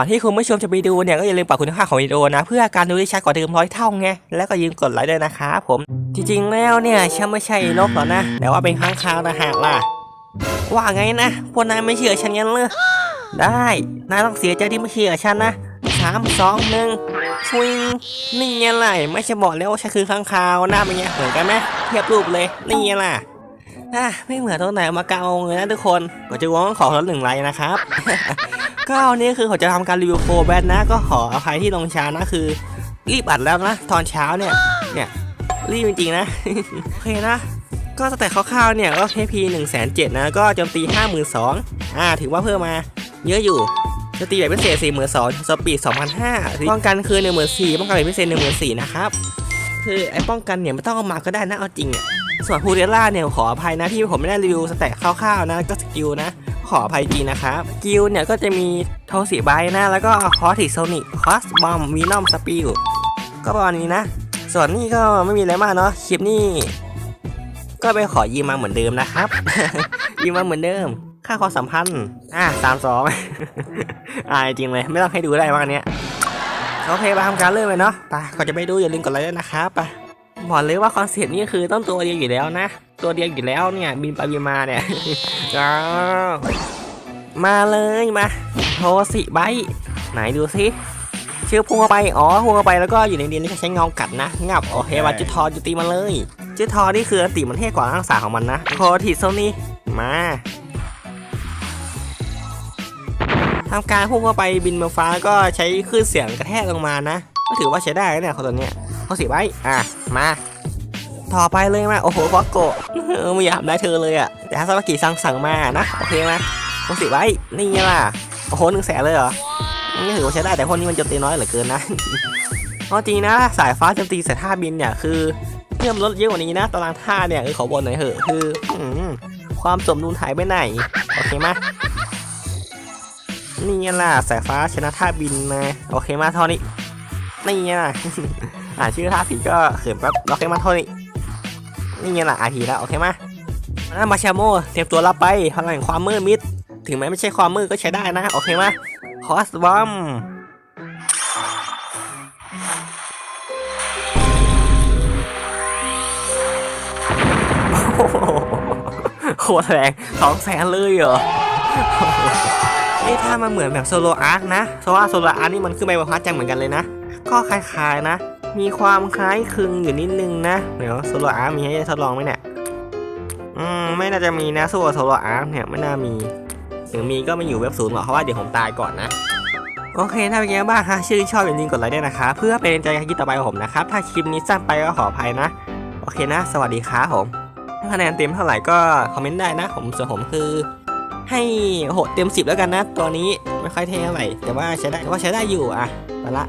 ก่อนที่คุณผู้ชมจะไปดูเนี่ยก็อย่าลืมปรับคุณภาของวิดีโอนะ เพื่อการดูได้ชัดกว่าเดิมร้อยเท่าไงแล้วก็ยืมกดไลค์ด้วยนะครับผม จริงๆแล้วเนี่ยฉันไม่ใช่นกหรอกนะ แต่ว่าเป็นข้างคาวต่างหากล่ะ ว่าไงนะพวกนายไม่เชื่อฉันงั้นเลยได้นายต้องเสียใจที่ไม่เชื่อฉันนะสามสองหนึ่งสวิงนี่ไงล่ะไม่ใช่บอกแล้วว่าฉันคือข้างคาวหน้าเป็นไงเหมือนกันไหมเทียบรูปเลยนี่ไงล่ะ อะไม่เหมือนตรงไหนมาเกาเลยนะทุกคนก็จะวองขอคนละหนึ่งไลค์นะครับ ก็วันนี้คือผมจะทำการรีวิวโฟร์แบทนะก็ขออภัยที่ลงช้านะคือ รีบอัดแล้วนะ ตอนเช้าเนี่ยเนี่ยรีบจริงๆนะโอเคนะ ก็สแต็กคร่าวๆเนี่ยก็เพพีหนึ่งแสนเจ็ดนะก็โจมตีห้าหมื่นสองอ่าถือว่าเพิ่มมาเยอะอยู่โจมตีแบบพิเศษสี่หมื่นสองสปีดสองพันห้าป้องกันคือหนึ่งหมื่นสี่ป้องกันแบบพิเศษหนึ่งหมื่นสี่นะครับคือไอ้ป้องกันเนี่ยไม่ต้องเอามาก็ได้นะเอาจริงอะ ส่วนพูเดล่าเนี่ยขออภัยนะที่ผมไม่ได้รีวิวสแต็กคร่าวๆนะก็สกิลนะ ขออภัยจริงนะครับสกิลเนี่ยก็จะมีโทสีไบนะแล้วก็คอสติโซนิกคอสบอมวีนอมสปิลก็ประมาณนี้นะ ส่วนนี้ก็ไม่มีอะไรมากเนาะคลิปนี้ก็ไปขอยืมมาเหมือนเดิมนะครับ ยืมมาเหมือนเดิม ค่าความสัมพันธ์ อะสามสองอายจริงเลยไม่ต้องให้ดูได้ว่าอันเนี้ยโอเคมาทำการเริ่มเลยเนาะไปก่อนจะไปดูอย่าลืมกดไลค์ด้วยนะครับไป บอกเลยว่าคอนเซ็ปต์นี้คือต้องตัวเดียวอยู่แล้วนะ ตัวเดียวอยู่แล้วเนี่ย บินไปบินมาเนี่ยอ้าวมาเลยมาโทรสิไบต์ไหนดูสิชื่อพุ่งเข้าไป อ๋อพุ่งเข้าไปแล้วก็อยู่ในดินที่ใช้เงากัดนะ งับ โอเคมาจุดทอจุดตีมันเลย จุดทอนี่คืออันติมันเท่กว่าทักษะของมันนะโคทิโซนี่มาทำการพุ่งเข้าไปบินบนฟ้าแล้วก็ใช้คลื่นเสียงกระแทกลงมานะ ก็ถือว่าใช้ได้นะเนี่ยคนตัวเนี้ย เขาสิไว้ อะ มา ต่อไปเลยมา โอ้โหฟอกโกะไม่อยากทำได้เธอเลยอะแต่ถ้าสวัสกิสั่งสั่งมานะ โอเคไหมเขาสิไว้ นี่ไงล่ะ โอ้โหหนึ่งแสนเลยเหรอนี่ถือว่าใช้ได้แต่คนนี้มันจมตีน้อยเหลือเกินนะเอาจริงนะ สายฟ้าจมตีใส่ท่าบินเนี่ยคือเพิ่มลดเยอะกว่านี้นะ ตารางท่าเนี่ยคือขอบนหน่อยเถอะคืออืความสมดุลหายไปไหน โอเคไหมนี่ไงล่ะสายฟ้าชนะท่าบินมาโอเคมาเท่านี้นี่ไงล่ะ อ่านชื่อท่าผิดก็เขินแป๊บโอเคมาเท่านี้นี่ไงล่ะอาทีแล้วโอเคมาแล้วมาชาโมเตรียมตัวรับไปพลังแห่งความมืดมิด ถึงแม้ไม่ใช่ความมืดก็ใช้ได้นะ โอเคไหมคอสบอมโคตรแรงสองแสนเลยเหรอเอ๊ะถ้ามันเหมือนแบบโซโลอาร์คนะเพราะว่าโซโลอาร์คนี่มันขึ้นไปบนพัดจังเหมือนกันเลยนะ ก็คล้ายๆนะ มีความคล้ายคลึงอยู่นิดนึงนะ เดี๋ยวโซโลอาร์มีให้ทดลองไหมเนี่ย อืม ไม่น่าจะมีนะสู้กับโซโลอาร์เนี่ยไม่น่ามีหรือมีก็ไม่อยู่เว็บศูนย์หรอกเพราะว่าเดี๋ยวผมตายก่อนนะ โอเค ถ้าเป็นยังไงบ้างฮะชื่นชอบอย่าลืมกดไลค์ด้วยนะคะ เพื่อเป็นกำลังใจให้คลิปต่อไปของผมนะครับ ถ้าคลิปนี้สั้นไปก็ขออภัยนะ โอเคนะ สวัสดีครับผม ถ้าคะแนนเต็มเท่าไหร่ก็คอมเมนต์ได้นะ ผมส่วนผมคือ ให้โหเต็มสิบแล้วกันนะ ตัวนี้ไม่ค่อยเท่เท่าไหร่แต่ว่าใช้ได้ว่าใช้ได้อยู่อะไปละ